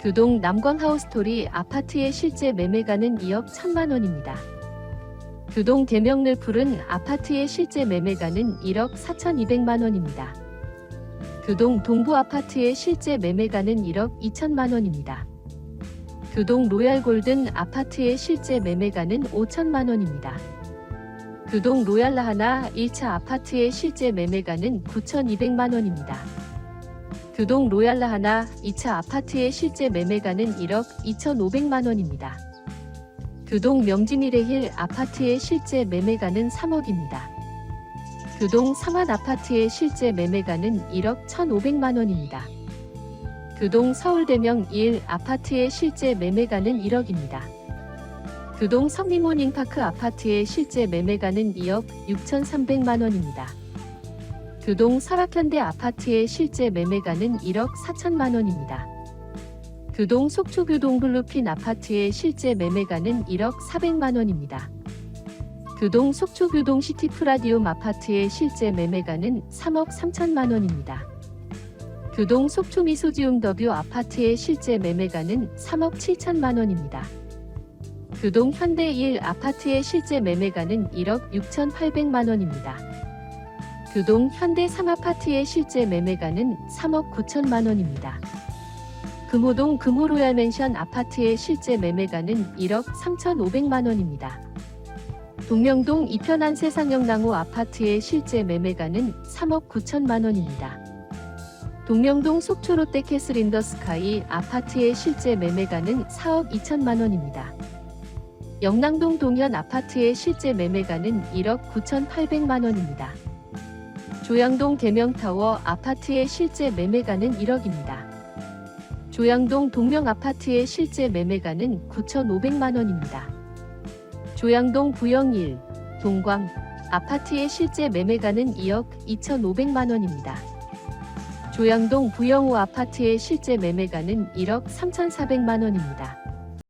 교동 남광 하우스토리 아파트의 실제 매매가는 2억 1천만 원입니다. 대명를 푸른 아파트의 실제 매매가는 1억 4,200만 원입니다. 교동 동부 아파트의 실제 매매가는 1억 2천만 원입니다. 교동 로얄 골든 아파트의 실제 매매가는 5천만 원입니다. 교동 로얄 라하나 1차 아파트의 실제 매매가는 9,200만 원입니다. 교동 로얄라 하나 2차 아파트의 실제 매매가는 1억 2,500만 원입니다. 교동 명진이레힐 아파트의 실제 매매가는 3억입니다. 교동 상한 아파트의 실제 매매가는 1억 1,500만 원입니다. 교동 서울대명 1 아파트의 실제 매매가는 1억입니다. 교동 성림모닝파크 아파트의 실제 매매가는 2억 6,300만 원입니다. 교동 설악현대 아파트의 실제 매매가는 1억 4천만 원입니다. 교동 속초교동 블루핀 아파트의 실제 매매가는 1억 400만 원입니다. 교동 속초교동 시티프라디움 아파트의 실제 매매가는 3억 3천만 원입니다. 교동 속초미소지움 더뷰 아파트의 실제 매매가는 3억 7천만 원입니다. 교동 현대 1 아파트의 실제 매매가는 1억 6,800만 원입니다. 교동 현대 3아파트의 실제 매매가는 3억 9천만 원입니다. 금호동 금호로얄 맨션 아파트의 실제 매매가는 1억 3,500만 원입니다. 동명동 이편한 세상영랑호 아파트의 실제 매매가는 3억 9천만 원입니다. 동명동 속초롯데 캐슬 인더 스카이 아파트의 실제 매매가는 4억 2천만 원입니다. 영랑동 동현 아파트의 실제 매매가는 1억 9,800만 원입니다. 조양동 대명타워 아파트의 실제 매매가는 1억입니다. 조양동 동명 아파트의 실제 매매가는 9,500만 원입니다. 조양동 부영 1, 동광 아파트의 실제 매매가는 2억 2,500만 원입니다. 조양동 부영 5 아파트의 실제 매매가는 1억 3,400만 원입니다.